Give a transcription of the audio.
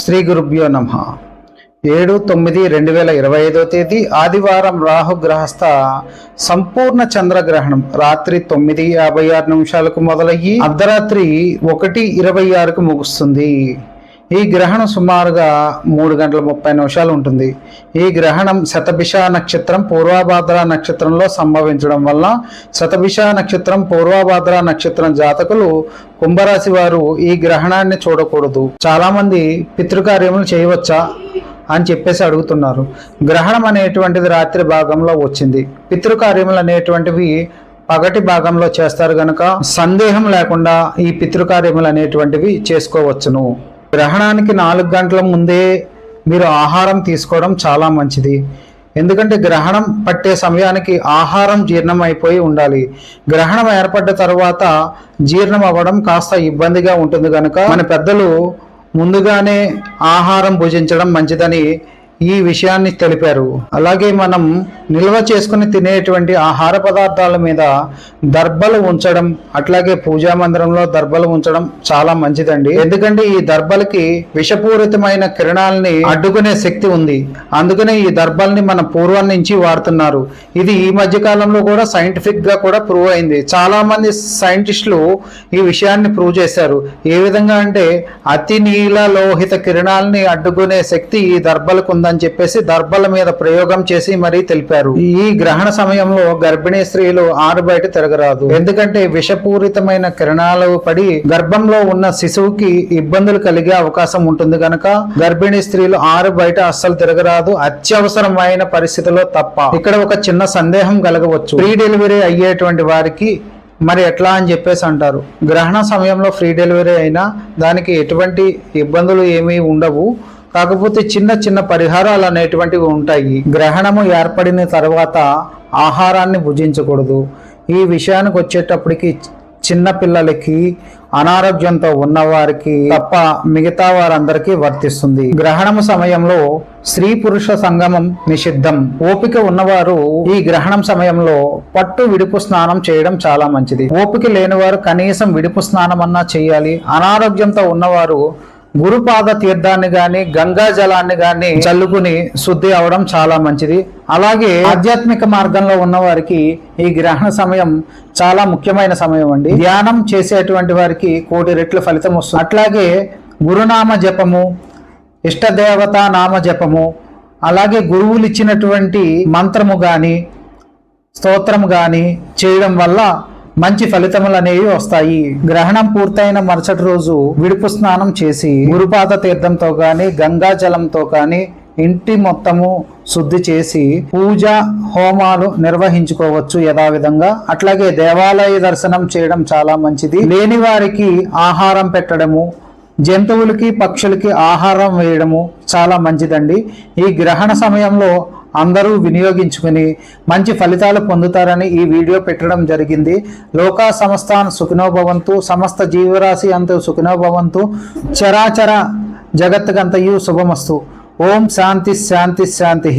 శ్రీ గురుభ్యో నమ. ఏడు తొమ్మిది రెండు వేల ఇరవై ఐదో తేదీ ఆదివారం రాహుగ్రహస్థ సంపూర్ణ చంద్రగ్రహణం. రాత్రి తొమ్మిది యాభై ఆరు నిమిషాలకు మొదలయ్యి అర్ధరాత్రి ఒకటి ఇరవై ఆరుకు ముగుస్తుంది. ఈ గ్రహణం సుమారుగా మూడు గంటల ముప్పై నిమిషాలు ఉంటుంది. ఈ గ్రహణం శతభిష నక్షత్రం పూర్వభాద్ర నక్షత్రంలో సంభవించడం వల్ల శతభిష నక్షత్రం పూర్వభాద్ర నక్షత్రం జాతకులు కుంభరాశి వారు ఈ గ్రహణాన్ని చూడకూడదు. చాలామంది పితృకార్యములు చేయవచ్చా అని చెప్పేసి అడుగుతున్నారు. గ్రహణం అనేటువంటిది రాత్రి భాగంలో వచ్చింది. పితృకార్యములు అనేటువంటివి పగటి భాగంలో చేస్తారు గనక సందేహం లేకుండా ఈ పితృకార్యములు అనేటువంటివి చేసుకోవచ్చును. గ్రహణానికి నాలుగు గంటల ముందే మీరు ఆహారం తీసుకోవడం చాలా మంచిది. ఎందుకంటే గ్రహణం పట్టే సమయానికి ఆహారం జీర్ణం అయిపోయి ఉండాలి. గ్రహణం ఏర్పడ్డ తర్వాత జీర్ణం అవ్వడం కాస్త ఇబ్బందిగా ఉంటుంది కనుక మన పెద్దలు ముందుగానే ఆహారం భుజించడం మంచిదని ఈ విషయాన్ని తెలిపారు. అలాగే మనం నిల్వ చేసుకుని తినేటువంటి ఆహార పదార్థాల మీద దర్బలు ఉంచడం అట్లాగే పూజా మందిరంలో దర్బలు ఉంచడం చాలా మంచిదండి. ఎందుకంటే ఈ దర్బలకి విషపూరితమైన కిరణాలని అడ్డుకునే శక్తి ఉంది. అందుకనే ఈ దర్బల్ని మన పూర్వం నుంచి వాడుతున్నారు. ఇది ఈ మధ్య కాలంలో కూడా సైంటిఫిక్గా కూడా ప్రూవ్ అయింది. చాలా మంది సైంటిస్టులు ఈ విషయాన్ని ప్రూవ్ చేశారు. ఏ విధంగా అంటే అతి నీల లోహిత కిరణాలని అడ్డుకునే శక్తి ఈ దర్బలకు ఉందని చెప్పేసి దర్బల మీద ప్రయోగం చేసి మరీ తెలిపారు. ఈ గ్రహణ సమయంలో గర్భిణీ స్త్రీలు ఆరు బయట తిరగరాదు. ఎందుకంటే విషపూరితమైన కిరణాలు పడి గర్భంలో ఉన్న శిశువుకి ఇబ్బందులు కలిగే అవకాశం ఉంటుంది కనుక గర్భిణీ స్త్రీలు ఆరు బయట అస్సలు తిరగరాదు. అత్యవసరమైన పరిస్థితిలో తప్ప. ఇక్కడ ఒక చిన్న సందేహం కలగవచ్చు. ప్రీ డెలివరీ అయ్యేటువంటి వారికి మరి ఎట్లా అని చెప్పేసి అంటారు. గ్రహణ సమయంలో ఫ్రీ డెలివరీ అయినా దానికి ఎటువంటి ఇబ్బందులు ఏమీ ఉండవు. కాకపోతే చిన్న చిన్న పరిహారాలు అనేటువంటివి ఉంటాయి. గ్రహణము ఏర్పడిన తర్వాత ఆహారాన్ని భుజించకూడదు. ఈ విషయానికి వచ్చేటప్పటికి చిన్న పిల్లలకి అనారోగ్యంతో ఉన్నవారికి తప్ప మిగతా వారందరికీ వర్తిస్తుంది. గ్రహణము సమయంలో స్త్రీ పురుష సంగమం నిషిద్ధం. ఓపిక ఉన్నవారు ఈ గ్రహణం సమయంలో పట్టు విడుపు స్నానం చేయడం చాలా మంచిది. ఓపిక లేనివారు కనీసం విడుపు స్నానం అన్నా చేయాలి. అనారోగ్యంతో ఉన్నవారు గురుపాద తీర్థాన్ని గాని గంగా జలాన్ని గాని చల్లుకుని శుద్ధి అవడం చాలా మంచిది. అలాగే ఆధ్యాత్మిక మార్గంలో ఉన్న వారికి ఈ గ్రహణ సమయం చాలా ముఖ్యమైన సమయం అండి. ధ్యానం చేసేటువంటి వారికి కోటి రెట్ల ఫలితం వస్తుంది. అట్లాగే గురునామ జపము ఇష్టదేవత నామ జపము అలాగే గురువులు ఇచ్చినటువంటి మంత్రము గాని స్తోత్రము గాని చేయడం వల్ల మంచి ఫలితములు అనేవి వస్తాయి. గ్రహణం పూర్తయిన మరుసటి రోజు విడుపు స్నానం చేసి గురుపాత తీర్థంతో గాని గంగా జలంతో కానీ ఇంటి మొత్తము శుద్ధి చేసి పూజ హోమాలు నిర్వహించుకోవచ్చు యథావిధంగా. అట్లాగే దేవాలయ దర్శనం చేయడం చాలా మంచిది. లేని వారికి ఆహారం పెట్టడము జంతువులకి పక్షులకి ఆహారం వేయడము చాలా మంచిదండి. ఈ గ్రహణ సమయంలో అందరూ వినియోగించుకుని మంచి ఫలితాలు పొందుతారని ఈ వీడియో పెట్టడం జరిగింది. లోకా సంస్థాన్ సుఖినోభవంతు సమస్త జీవరాశి అంత సుఖినోభవంతు చరాచర జగత్తుకంతయు శుభమస్తు. ఓం శాంతి శాంతి శాంతి.